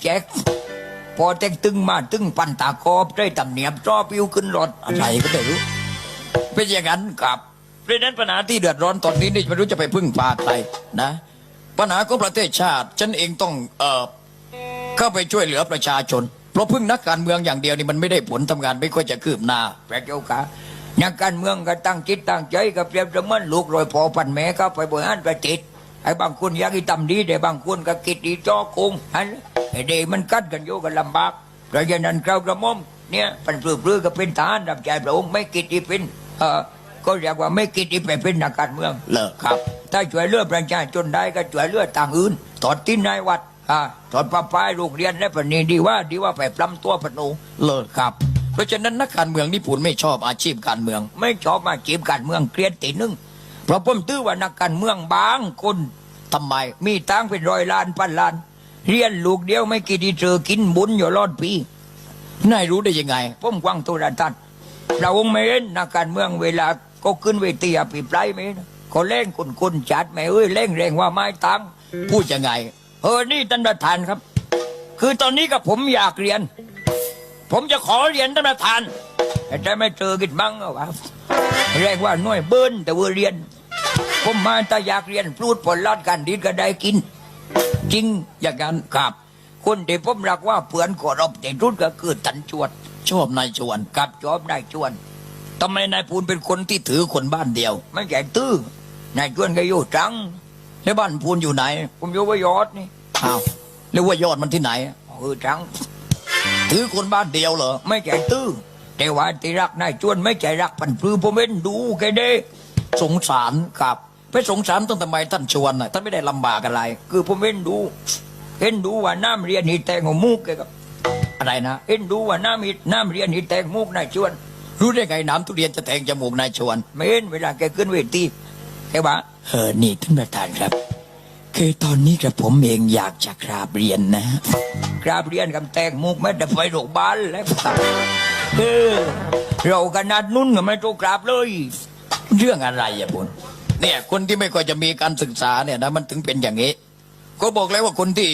แจ็คพอแจ็คตึงมาตึงปันตากอบได้ตำเนียบจอปิวขึ้นรถอะไรก็ไม่รู้ เป็นอย่างนั้นครับเพราะนั้นปัญหาที่เดือดร้อนตอนนี้นี่ไม่รู้จะไปพึ่งพาใครนะ ปัญหาของประเทศชาติ ฉันเองต้องเออเข้าไปช่วยเหลือประชาชน เพราะพึ่งนักการเมืองอย่างเดียวนี่มันไม่ได้ผลทำงานไม่ค่อยจะคืบหน้าแปลเจ้าค่ะนักการเมืองก็ตั้งจิตตั้งใจก็เปรียบเสมือนลูกรอยพอปันแม่เข้าไปบริหารประเทศไอ้บางคนอยากให้ทำดีแต่บางคนก็คิดดีจ่อคงอัน ไอ้เดมันกัดกันอยู่กันลำบากเพราะฉะนั้นเรากระหม่อมเนี่ยปันปลื้อปลื้อก็เป็นทหารรับใช้พระองค์ไม่คิดที่เป็นเอ่อก็เรียกว่าไม่คิดที่ไปเป็นนักการเมืองเลิกครับ ถ้าช่วยเหลือประชาชนได้ก็ช่วยเหลือต่างอื่นถอดทิ้นนายวัดอ่าถอดป้าป้ายโรงเรียนและปนีดีว่าดีว่าไปปล้ำตัวพนูเลิกครับเพราะฉะนั้นนักการเมืองญี่ปุ่นไม่ชอบอาชีพการเมือง ไม่ชอบอาชีพการเมืองเกลียดตีหนึงเพราะผมตื้อว่านักการเมืองบางคนทำไมมีตังค์เป็นร้อยล้านพันล้าน เรียนลูกเดียวไม่กี่ดีเจอกินบุญอยู่รอดปีนายรู้ได้ยังไงผมกวางโทรทัศน์เราไม่เห็นนักการเมืองเวลาก็ขึ้นเวทีอภิปรายไหม่นะก็เล่งคุณคุณจัดไม่เอ้ยเล่งแรงว่าไม่ตังพูดยังไงเออนี่ท่านประธานครับ คือตอนนี้กับผมอยากเรียน ผมจะขอเรียนท่านประธานแต่จไม่เจอกินบ้งเหรอวะเรียกว่าน่วยเบิ้นแต่ว่าเรียน ผมมาแต่อยากเรียนพูดผลลัดกันดีก็ได้กิน จริง อย่างนั้นครับคนที่ผมรักว่าเพื่อนขอรบในรุ่นก็คือตันจวนชอบนายจวนกับชอบนายจวนทำไมนายพูนเป็นคนที่ถือคนบ้านเดียว ไม่ใช่ตื้อนายจวนก็อยู่จังแล้วบ้านพูนอยู่ไหน ผมอยู่ว่ายอดนี่อ้าวแล้วว่ายอดมันที่ไหนเออจังถือคนบ้านเดียวเหรอไม่ใช่ตื้อแต่ว่าที่รักนายจวนไม่ใช่รักพันพือผมเห็นดูแกเด้สงสารครับ ไปสงฆ์สารต้องทำไมท่านชวนน่ะท่านไม่ได้ลำบากอะไร คือผมเห็นดูเห็นดูว่าน้ำเรียนหิแตงหัวมุกแกครับอะไรนะเห็นดูว่าน้ำหิน้ำเรียนหิแตงมุกนายชวน รู้ได้ไงน้ำทุเรียนจะแทงจมูกนายชวน ไม่เห็นเวลาแกขึ้นเวทีแกบอกเออนี่ท่านประธานครับ คือตอนนี้กระผมเองอยากจะกราบเรียนนะกราบเรียนกับแตงมุกไม่ได้ไปโรงพยาบาลแล้วเออเราขนาดนุ่นก็ไม่ต้องกราบเลย เรื่องอะไรอะบุญ เนี่ย คนที่ไม่ค่อยจะมีการศึกษาเนี่ยนะมันถึงเป็นอย่างนี้ ก็บอกแล้วว่าคนที่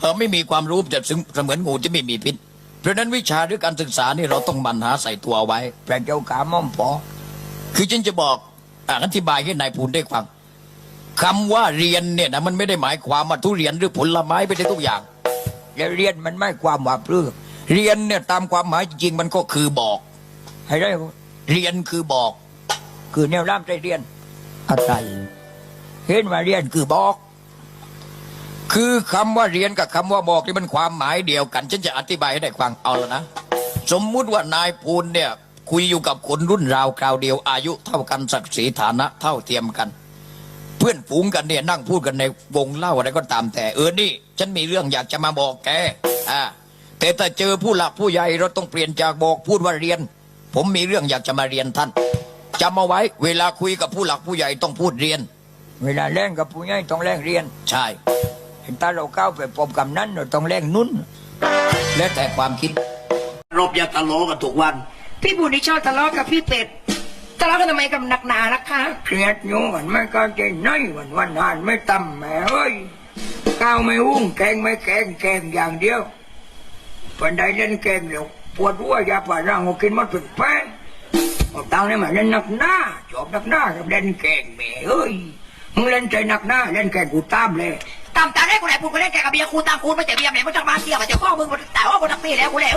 เออไม่มีความรู้จะซึงเสมือนงูที่ไม่มีพิษ เพราะฉะนั้นวิชาหรือการศึกษานี่เราต้องหมันหาใส่ตัวเอาไว้พระเจ้าขาม่อมปอคือฉันจะบอกอ่าอธิบายให้นายพูนได้ฟังคำว่าเรียนเนี่ยนะมันไม่ได้หมายความว่าทุเรียนหรือผลไม้ไม่ได้ทุกอย่างแล้วเรียนมันไม่ความว่าเพื่อเรียนเนี่ยตามความหมายจริงๆมันก็คือบอก ให้ได้เรียนคือบอก คือแนวร่ำใจเรียน อะไร เห็นว่าเรียนคือบอก คือคำว่าเรียนกับคำว่าบอกนี่มันความหมายเดียวกัน ฉันจะอธิบายให้ได้ฟังเอาแล้วนะ สมมุติว่านายภูลเนี่ย คุยอยู่กับคนรุ่นราวคราวเดียวอายุเท่ากันศักดิ์ศรีฐานะเท่าเทียมกัน เพื่อนฝูงกันเนี่ยนั่งพูดกันในวงเล่าอะไรก็ตามแต่เออนี่ ฉันมีเรื่องอยากจะมาบอกแกอ่าแต่ถ้าเจอผู้หลักผู้ใหญ่เราต้องเปลี่ยนจากบอกพูดว่าเรียน ผมมีเรื่องอยากจะมาเรียนท่าน จำเอาไว้ เวลาคุยกับผู้หลักผู้ใหญ่ต้องพูดเรียน เวลาแล่งกับผู้ใหญ่ต้องแล่งเรียน ใช่เห็นตาเราเข้าไปพบกับนั้นเราต้องแล่งนุ่น แล้วแต่ความคิด รบอย่าตะโลกันทุกวัน พี่บุญนี่ชอบทะเลาะกับพี่เป็ดทะเลาะกันทำไมกับหนักหนานะคะเครียดอยู่มันไม่ก็ใจน้อยวันวันนานไม่ต่ำแหม่เอ้ยก้าวไม่หุ้งแกงไม่แกงแกงอย่างเดียวปันใดเล่นเกมเร็วปวดหัวอยาป่าร่างเอากินมาถึงแป้ง เอาตังค์นี่มาเล่นนักหน้าจอบนักหน้ากับเล่นเกงแม่เอ้ยมึงเล่นใจนักหน้าเล่นแกงกูตามเลยตามตาได้กูไหนพูดกูเล่นแกกับเบียร์กูตามกูไม่แต่เบียร์แม่งมันจะมาเสียวมาเจ้าข้อมึงแต่ว่ากูตักตีแล้วกูแล้ว